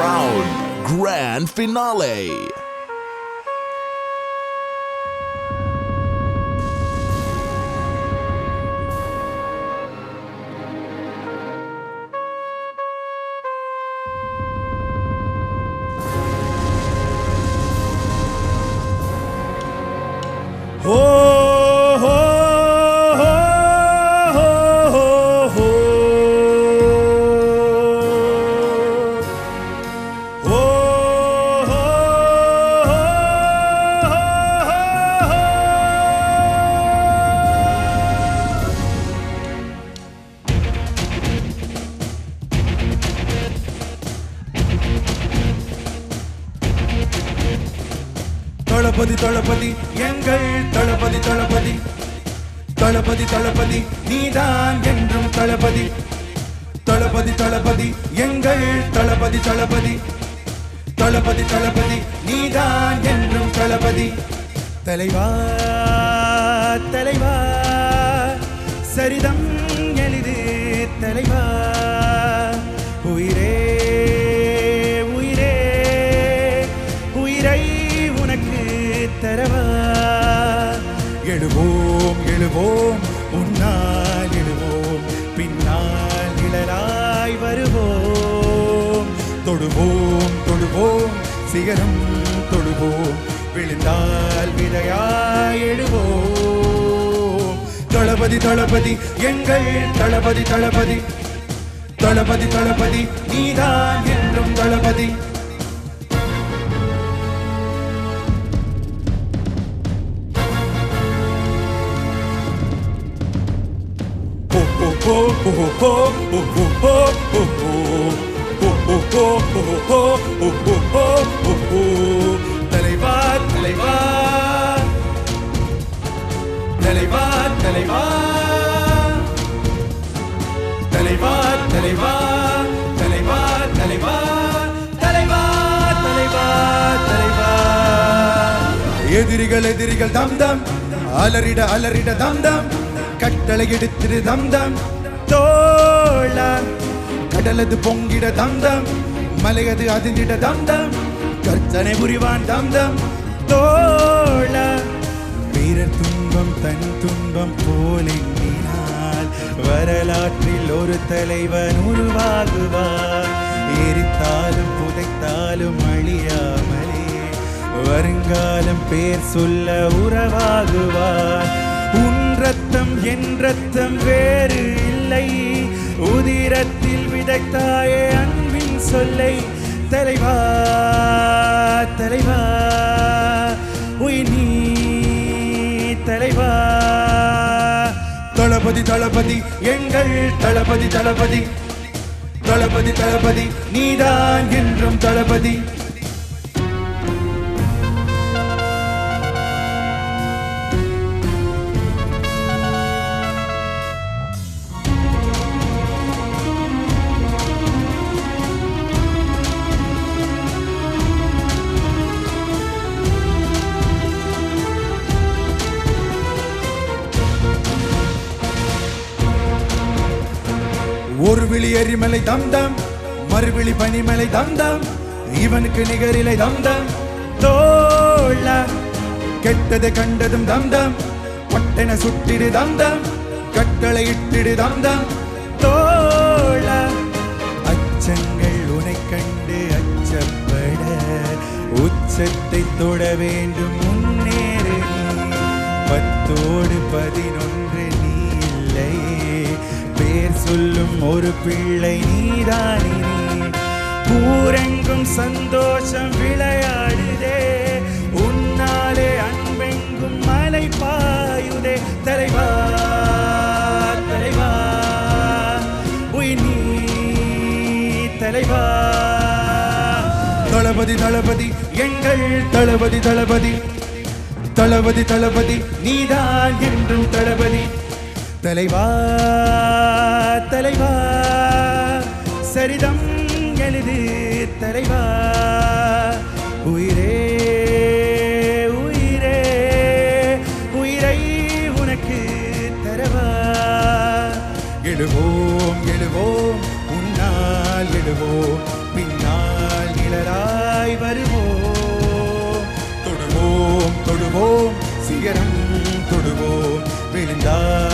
round grand finale. தளபதி தளபதி எங்கள் தளபதி தளபதி. தளபதி தளபதி நீதான் என்றும் தளபதி. தளபதி தளபதி எங்கள் தளபதி தளபதி. தளபதி தளபதி நீதான் என்றும் தளபதி. தலைவா தலைவா சரிதம் எளிது தலைவா. எழுவோம் எழுவோம் உன்னால் எழுவோம் பின்னால் நிழலாய் வருவோம். தொடுவோம் தொடுவோம் சிகரம் தொடுவோம் விழுந்தால் விதையாய் எழுவோம். தளபதி தளபதி எங்கள் தளபதி தளபதி தளபதி தளபதி நீதான் என்றும் தளபதி. தலைவா தலைவா தலைவா தலைவா தலைவா தலைவா தலைவா தலைவா தலைவா தலைவா தலைவா எதிரிகள் எதிரிகள் தம் தம். அலறிட அலறிட தம் தம். கட்டளை எடுத்திரு தம் தம். தோழ. கடலது பொங்கிட தந்தம் மலையது அதிர்ந்திட தந்தம் கர்த்தனை புரிவான் தந்தம். தோழ தோழா வீரர் துன்பம் தன் துன்பம் போலினால் வரலாற்றில் ஒரு தலைவன் உருவாகுவார். எரித்தாலும் புதைத்தாலும் அழியாமலே வருங்காலம் பேர் சொல்ல உறவாகுவார். உன் ரத்தம் என் ரத்தம் வேறு இல்லை. உதிரத்தில் விதைத்தாயே அன்பின் சொல்லை. தலைவா தலைவா உயிர் நீ தலைவா. தளபதி தளபதி எங்கள் தளபதி தளபதி. தளபதி தளபதி நீதான் என்றும் தளபதி. ஒரு விழி எரிமலை தம்தம் மறுவிழி பனிமலை தம்தம் இவனுக்கு நிகரிலை தம்தம் தோழ கெட்டது கண்டதும் தம்தம் பட்டன சுட்டிடு தம்தம் கட்டளை இட்டிடு தம்தம் தோழ அச்சங்கள் உனை கண்டு அச்சப்பட உச்சத்தை தொட வேண்டும் முன்னேறு. பத்தோடு பதினொன்று சொல்லும் ஒரு பிள்ளை நீதானி. ஊரெங்கும் சந்தோஷம் விளையாடுதே. உன்னாலே அன்பெங்கும் மலை பாயுதே. தலைவா தலைவா உயிர் நீ தலைவா. தளபதி தளபதி எங்கள் தளபதி தளபதி. தளபதி தளபதி நீதான் என்றும் தளபதி. தலைவா தலைவா சரிதம் எழுது தலைவா. உயிரே உயிரே உயிரை உனக்கு தரவா. எழுவோம் எழுவோம் உன்னால் எழுவோம் பின்னால் நிழலாய் வருவோம். தொடுவோம் தொடுவோம் சிகரம் தொடுவோம் விழுந்தார்